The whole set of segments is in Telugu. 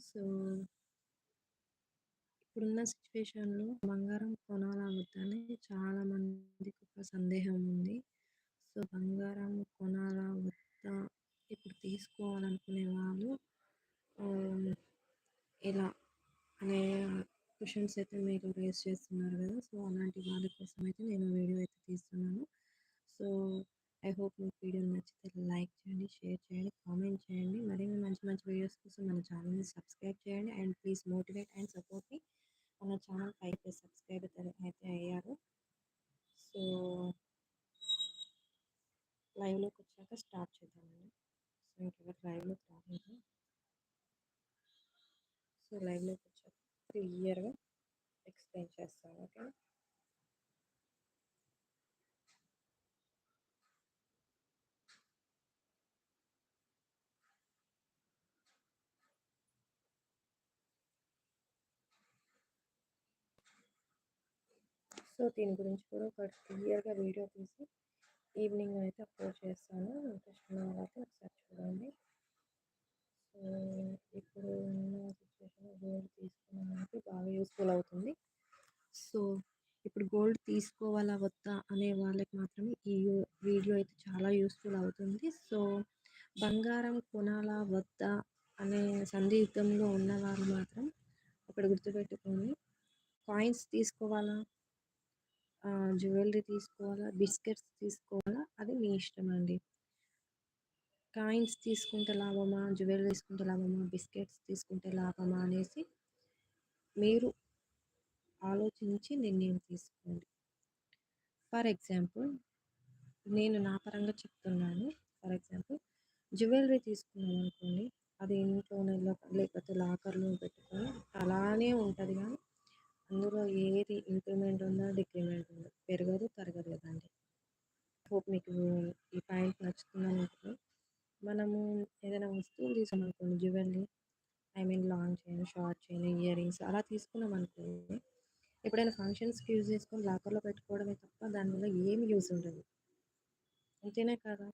సో ఇప్పుడున్న సిచ్యువేషన్‌లో బంగారం కొనాలా వద్దనే చాలా మందికి ఒక సందేహం ఉంది. సో బంగారం కొనాలా వద్దా ఇప్పుడు తీసుకోవాలనుకునే వాళ్ళు ఎలా అనే క్వశ్చన్స్ అయితే మీరు రేస్ చేస్తున్నారు కదా! సో అలాంటి వాళ్ళ కోసం అయితే నేను వీడియో అయితే తీస్తున్నాను. సో ఐ హోప్ మీకు వీడియో నచ్చితే లైక్ చేయండి, షేర్ చేయండి, కామెంట్ చేయండి. మరిన్ని మంచి మంచి వీడియోస్ కోసం మన ఛానల్‌ని సబ్స్క్రైబ్ చేయండి. And please motivate and support me. మన ఛానల్ 5 సబ్స్క్రైబర్ అయితే అయ్యారు. సో లైవ్‌లోకి వచ్చాక స్టార్ట్ చేద్దామండి. సో ఇంకెవరు లైవ్‌లోకి రాలేదు. సో లైవ్‌లోకి వచ్చాక క్లియర్‌గా ఎక్స్‌ప్లెయిన్ చేస్తాను. ఓకే సో దీని గురించి కూడా ఒక క్లియర్‌గా వీడియో తీసి ఈవినింగ్ అయితే అప్లోడ్ చేస్తాను. ఇంట్రెస్ట్ ఉన్న వాళ్ళైతే ఒకసారి చూడండి. సో ఇప్పుడు ఉన్న సిచ్యువేషన్‌లో గోల్డ్ తీసుకున్నామంటే బాగా యూస్ఫుల్ అవుతుంది. సో ఇప్పుడు గోల్డ్ తీసుకోవాలా వద్దా అనే వాళ్ళకి మాత్రమే ఈ వీడియో అయితే చాలా యూస్ఫుల్ అవుతుంది. సో బంగారం కొనాలా వద్దా అనే సందిగ్ధంలో ఉన్నవారు మాత్రం అక్కడ గుర్తుపెట్టుకొని కాయిన్స్ తీసుకోవాలా? జ్యువెలరీ తీసుకోవాలా? బిస్కెట్స్ తీసుకోవాలా? అది మీ ఇష్టం అండి కాయిన్స్ తీసుకుంటే లాభమా? జ్యువెలరీ తీసుకుంటే లాభమా? బిస్కెట్స్ తీసుకుంటే లాభమా? అనేసి మీరు ఆలోచించి నిర్ణయం తీసుకోండి. ఫర్ ఎగ్జాంపుల్ నేను నా పరంగా చెప్తున్నాను. ఫర్ ఎగ్జాంపుల్ జ్యువెలరీ తీసుకున్నామనుకోండి. అది ఇంట్లోనే లేకపోతే లాకర్‌లో పెట్టుకొని అలానే ఉంటుంది కానీ అందులో ఏది ఇంక్రిమెంట్ ఉందా? డిక్రిమెంట్ ఉందా? పెరగదు, తరగదు కదండి హోప్ మీకు ఈ పాయింట్ నచ్చుతుందని అనుకుంటున్నాను. మనము ఏదైనా వస్తువులు తీసామనుకోండి jewellery I mean long chain, short chain, ear rings అలా తీసుకున్నామనుకోండి ఎప్పుడైనా ఫంక్షన్స్‌కి యూజ్ చేసుకొని లాకర్‌లో పెట్టుకోవడమే తప్ప దానివల్ల ఏమి యూజ్ ఉండదు. అంతేనే కదా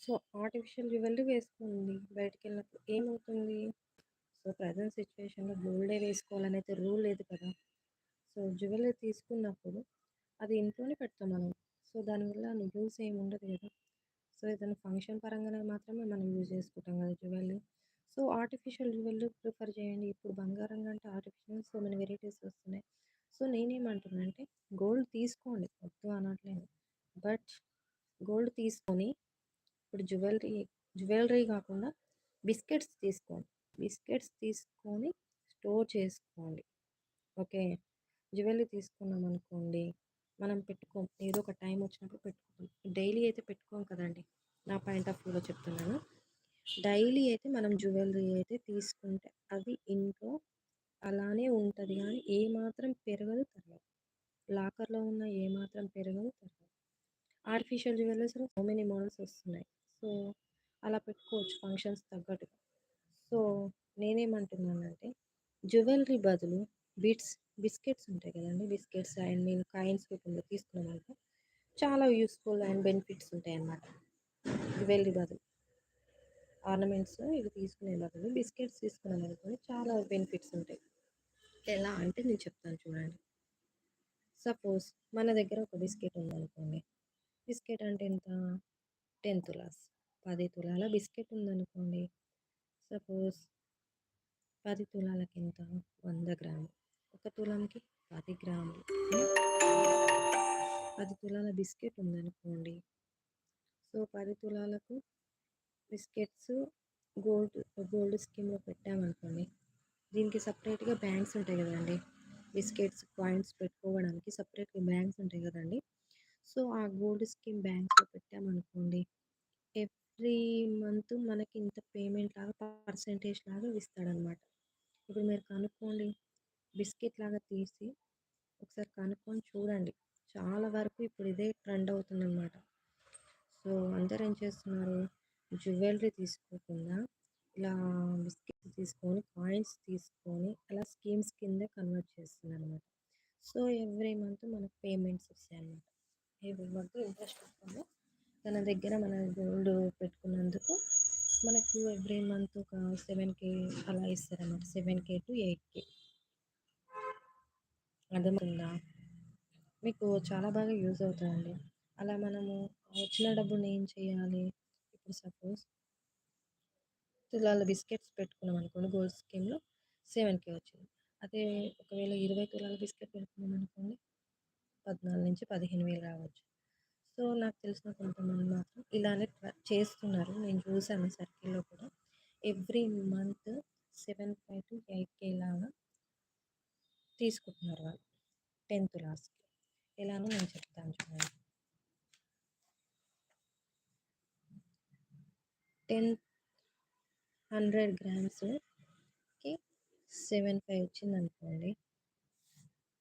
సో ఆర్టిఫిషియల్ జ్యువెలరీ వేసుకోండి. బయటికెళ్ళినప్పుడు ఏమవుతుంది? సో ప్రజెంట్ సిచ్యువేషన్‌లో గోల్డే వేసుకోవాలని అయితే రూల్ లేదు కదా! సో జ్యువెలరీ తీసుకున్నప్పుడు అది ఇంట్లోనే పెడతాం మనం. సో దానివల్ల యూస్ ఏమి ఉండదు కదా! సో ఏదైనా ఫంక్షన్ పరంగానే మాత్రమే మనం యూజ్ చేసుకుంటాం కదా jewellery. So artificial jewellery prefer చేయండి. ఇప్పుడు బంగారం కంటే ఆర్టిఫిషియల్ సో మెనీ వెరైటీస్ వస్తున్నాయి. సో నేనేమంటున్నా అంటే గోల్డ్ తీసుకోండి వద్దు అనట్లేదు. బట్ గోల్డ్ తీసుకొని ఇప్పుడు జ్యువెలరీ జ్యువెలరీ కాకుండా బిస్కెట్స్ తీసుకోండి. బిస్కెట్స్ తీసుకొని స్టోర్ చేసుకోండి. ఓకే. జ్యువెలరీ తీసుకున్నామనుకోండి మనం పెట్టుకోం. ఏదో ఒక టైం వచ్చినప్పుడు పెట్టుకుంటాం. డైలీ అయితే పెట్టుకోం కదండీ! నా పాయింట్ ఆఫ్ వ్యూలో చెప్తున్నాను. డైలీ అయితే మనం జ్యువెలరీ అయితే తీసుకుంటే అది ఇంట్లో అలానే ఉంటుంది కానీ ఏమాత్రం పెరగదు, తరగదు. లాకర్‌లో ఉన్న ఏమాత్రం పెరగదు, తరగదు. ఆర్టిఫిషియల్ జ్యువెలరీస్‌లో సో మెనీ మోడల్స్ వస్తున్నాయి. సో అలా పెట్టుకోవచ్చు ఫంక్షన్స్ తగ్గట్టుగా. నేనేమంటున్నానంటే జ్యువెలరీ బదులు బిట్స్ బిస్కెట్స్ ఉంటాయి కదండి బిస్కెట్స్ అండ్ నేను కాయిన్స్ రూపంలో తీసుకున్నామనుకో చాలా యూస్ఫుల్ అండ్ బెనిఫిట్స్ ఉంటాయన్నమాట. జ్యువెలరీ బదులు. ఆర్నమెంట్స్ ఇవి తీసుకునే బదులు బిస్కెట్స్ తీసుకున్నామనుకోండి చాలా బెనిఫిట్స్ ఉంటాయి. ఎలా అంటే నేను చెప్తాను చూడండి. సపోజ్ మన దగ్గర ఒక బిస్కెట్ ఉందనుకోండి. బిస్కెట్ అంటే ఎంత? 10 తులాస్. పది తులాల బిస్కెట్ ఉందనుకోండి. సపోజ్ పది తులాలకి ఎంత? వంద గ్రాములు. ఒక తులంకి పది గ్రాములు. పది తులాల బిస్కెట్ ఉందనుకోండి. సో పది తులాలకు బిస్కెట్స్ గోల్డ్ గోల్డ్ స్కీమ్‌లో పెట్టామనుకోండి. దీనికి సపరేట్గా బ్యాంక్స్ ఉంటాయి కదండి బిస్కెట్స్, కాయిన్స్ పెట్టుకోవడానికి సపరేట్గా బ్యాంక్స్ ఉంటాయి కదండి సో ఆ గోల్డ్ స్కీమ్ బ్యాంక్స్‌లో పెట్టామనుకోండి. ఎవ్రీ మంత్ మనకి ఇంత పేమెంట్ లాగా పర్సెంటేజ్ లాగా ఇస్తాడనమాట ఇప్పుడు మీరు కనుక్కోండి. బిస్కెట్ లాగా తీసి ఒకసారి కనుక్కొని చూడండి. చాలా వరకు ఇప్పుడు ఇదే ట్రెండ్ అవుతుందన్నమాట. సో అందరు ఏం చేస్తున్నారు? జ్యువెలరీ తీసుకోకుండా ఇలా బిస్కెట్స్ తీసుకొని, కాయిన్స్ తీసుకొని అలా స్కీమ్స్ కింద కన్వర్ట్ చేస్తున్నారన్నమాట. సో ఎవ్రీ మంత్ మనకు పేమెంట్స్ వస్తాయన్నమాట. ఎవ్రీ మంత్ ఇంట్రెస్ట్ వస్తుంది. తన దగ్గర మన గోల్డ్ పెట్టుకున్నందుకు మనకు ఎవ్రీ మంత్ ఒక సెవెన్ కే అలా ఇస్తారన్నమాట. Seven K to eight K. అర్థమవుతుందా? మీకు చాలా బాగా యూజ్ అవుతుందండి అలా మనము వచ్చిన డబ్బుని ఏం చేయాలి? ఇప్పుడు సపోజ్ తులాల బిస్కెట్స్ పెట్టుకున్నాం అనుకోండి గోల్డ్ స్కీమ్లో సెవెన్ కే వచ్చింది. అదే ఒకవేళ ఇరవై తులాల బిస్కెట్ పెట్టుకున్నాం అనుకోండి పద్నాలుగు నుంచి పదిహేను వేలు రావచ్చు. సో నాకు తెలిసిన కొంతమంది మాత్రం ఇలానే చేస్తున్నారు. నేను చూసాను సర్కిల్లో కూడా. Every month seven five to eight K లాగా తీసుకుంటున్నారు వాళ్ళు. టెన్త్ లాస్ట్కి. ఎలానో నేను చెప్తాను చూడండి. టెన్ హండ్రెడ్ గ్రామ్స్కి సెవెన్ ఫైవ్ వచ్చింది అనుకోండి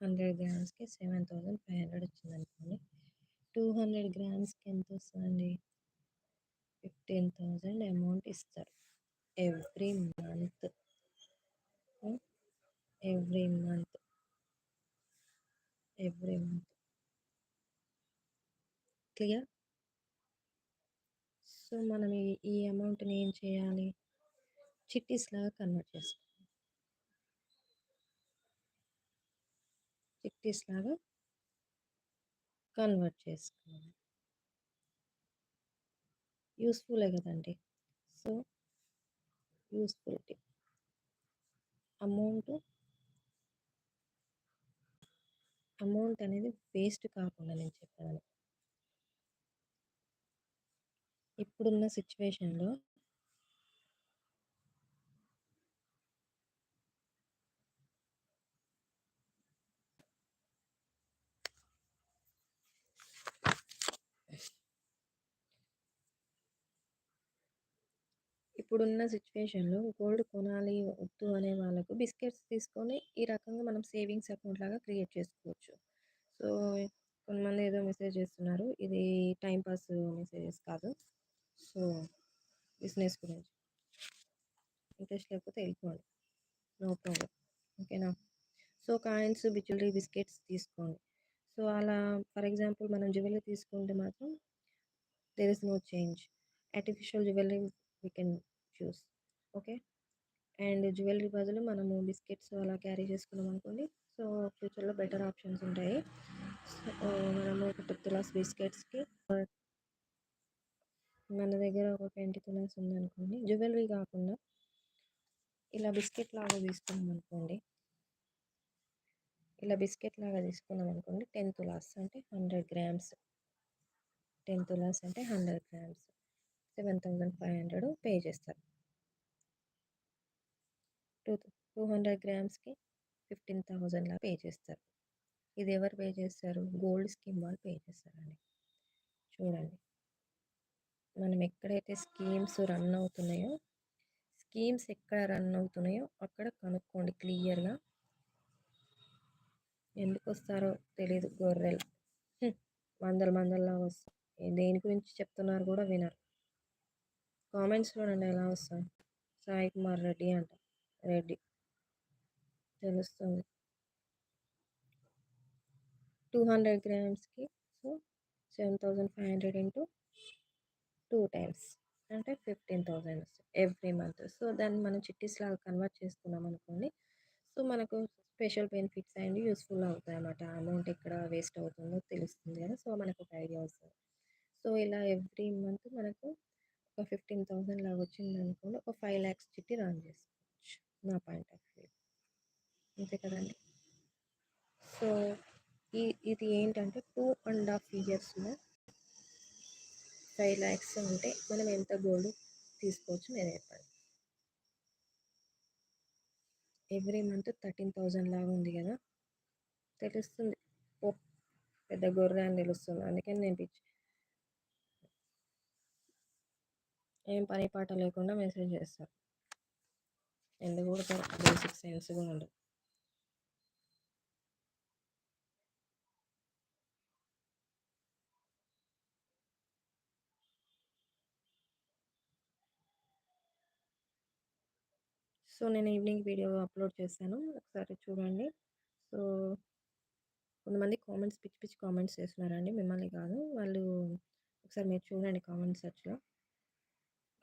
హండ్రెడ్ గ్రామ్స్కి సెవెన్ థౌజండ్ ఫైవ్ హండ్రెడ్ వచ్చింది అనుకోండి టూ హండ్రెడ్ గ్రామ్స్కి ఎంత వస్తుందండి ఫిఫ్టీన్ థౌజండ్ అమౌంట్ ఇస్తారు. Every month. Every month. Every month. Clear? So మనం ఈ ఈ అమౌంట్ని ఏం చేయాలి? చిట్టీస్ లాగా కన్వర్ట్ చేసుకోవాలి. చిట్టీస్ లాగా కన్వర్ట్ చేసుకోవాలి. యూస్ఫుల్లే కదండి. సో యూస్ఫుల్ అమౌంట్ అమౌంట్ అనేది వేస్ట్ కాకుండా నేను చెప్పాను ఇప్పుడున్న సిచ్యువేషన్లో ఇప్పుడున్న సిచ్యువేషన్లో గోల్డ్ కొనాలి వద్దు అనే వాళ్ళకు బిస్కెట్స్ తీసుకొని ఈ రకంగా మనం సేవింగ్స్ అకౌంట్ లాగా క్రియేట్ చేసుకోవచ్చు. సో కొంతమంది ఏదో మెసేజ్ చేస్తున్నారు. ఇది టైంపాస్ మెసేజెస్ కాదు. సో బిజినెస్ గురించి. ఇంట్రెస్ట్ లేకపోతే వెళ్ళిపోండి. నో ప్రాబ్లం ఓకేనా? సో కాయిన్స్ జ్యువెలరీ బిస్కెట్స్ తీసుకోండి. సో అలా ఫర్ ఎగ్జాంపుల్ మనం జ్యువెలరీ తీసుకుంటే మాత్రం there is no change. Artificial jewellery we can choose okay. And jewellery బదులు మనము బిస్కెట్స్ అలా క్యారీ చేసుకున్నాం అనుకోండి సో ఫ్యూచర్లో బెటర్ ఆప్షన్స్ ఉంటాయి. సో మనము ఒక తులాస్ బిస్కెట్స్కి మన దగ్గర ఒక ట్వంటీ తులాస్ ఉందనుకోండి జ్యువెలరీ కాకుండా ఇలా బిస్కెట్ లాగా తీసుకున్నాం అనుకోండి ఇలా బిస్కెట్ లాగా తీసుకున్నాం అనుకోండి టెన్ తులాస్ అంటే హండ్రెడ్ గ్రామ్స్. టెన్ తులాస్ అంటే hundred grams. Seven thousand five hundred pay చేస్తారు. టూ టూ హండ్రెడ్ గ్రామ్స్కి ఫిఫ్టీన్ థౌజండ్లా పే చేస్తారు. ఇది ఎవరు పే చేస్తారు? గోల్డ్ స్కీమ్ వాళ్ళు పే చేస్తారండి. చూడండి. మనం ఎక్కడైతే స్కీమ్స్ రన్ అవుతున్నాయో స్కీమ్స్ ఎక్కడ రన్ అవుతున్నాయో అక్కడ కనుక్కోండి క్లియర్గా. ఎందుకు వస్తారో తెలియదు గొర్రెలు. మందల మందల్లా వస్తాయి దేని గురించి చెప్తున్నారు కూడా వినరు. కామెంట్స్లో నుండి ఎలా వస్తాయి? సాయి కుమార్ రెడ్డి అంట రెడ్డి. తెలుస్తుంది. Two hundred గ్రామ్స్కి so seven thousand five hundred into two times. అంటే ఫిఫ్టీన్ థౌజండ్ వస్తుంది ఎవ్రీ మంత్. సో దాన్ని మనం చిట్టీస్ లాగా కన్వర్ట్ చేసుకున్నాం అనుకోండి సో మనకు స్పెషల్ బెనిఫిట్స్ అండ్ యూస్ఫుల్ అవుతాయి అన్నమాట. అమౌంట్ ఎక్కడ వేస్ట్ అవుతుందో తెలుస్తుంది కదా సో మనకు ఒక ఐడియా వస్తుంది. సో ఇలా ఎవ్రీ మంత్ మనకు ఒక ఫిఫ్టీన్ థౌసండ్ లాగా వచ్చింది అనుకోండి ఒక ఫైవ్ ల్యాక్స్ చిట్టి రన్ చేసుకోవచ్చు. నా పాయింట్ ఆఫ్ వ్యూ. అంతే కదండి. సో ఈ ఇది ఏంటంటే టూ అండ్ హాఫ్ ఇయర్స్లో ఫైవ్ ల్యాక్స్ ఉంటే మనం ఎంత గోల్డ్ తీసుకోవచ్చు నేను చెప్పాను ఎవ్రీ మంత్ థర్టీన్ థౌజండ్ లాగా ఉంది కదా. తెలుస్తుంది. పెద్ద గొర్రె అని తెలుస్తుంది. అందుకని నేను పిచ్చి ఏం పని పాట లేకుండా మెసేజ్ చేస్తారు. ఎందుకు కూడా బేసిక్ సెన్స్ కూడా ఉండదు. సో నేను ఈవినింగ్ వీడియో అప్లోడ్ చేశాను. ఒకసారి చూడండి. సో కొంతమంది కామెంట్స్ పిచ్చి పిచ్చి కామెంట్స్ చేస్తున్నారండి. మిమ్మల్ని కాదు. వాళ్ళు ఒకసారి మీరు చూడండి కామెంట్ సెర్చ్లో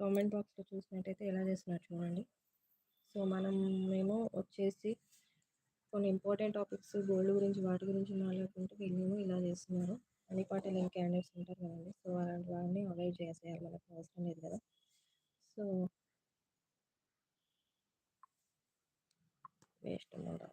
కామెంట్ బాక్స్లో చూసినట్టయితే ఎలా చేస్తున్నారు చూడండి. సో మనం మేము వచ్చేసి కొన్ని ఇంపార్టెంట్ టాపిక్స్ గోల్డ్ గురించి వాటి గురించి మాట్లాడుకుంటే వీళ్ళేమో ఇలా చేస్తున్నారు. అన్ని పాటలు ఇంకా క్యాండిడేట్స్ ఉంటారు కదండి. సో అలాంటి వాళ్ళని అవాయిడ్ చేసేయాలి. మనకు అవసరం లేదు కదా. సో వేస్ట్ ఉండదు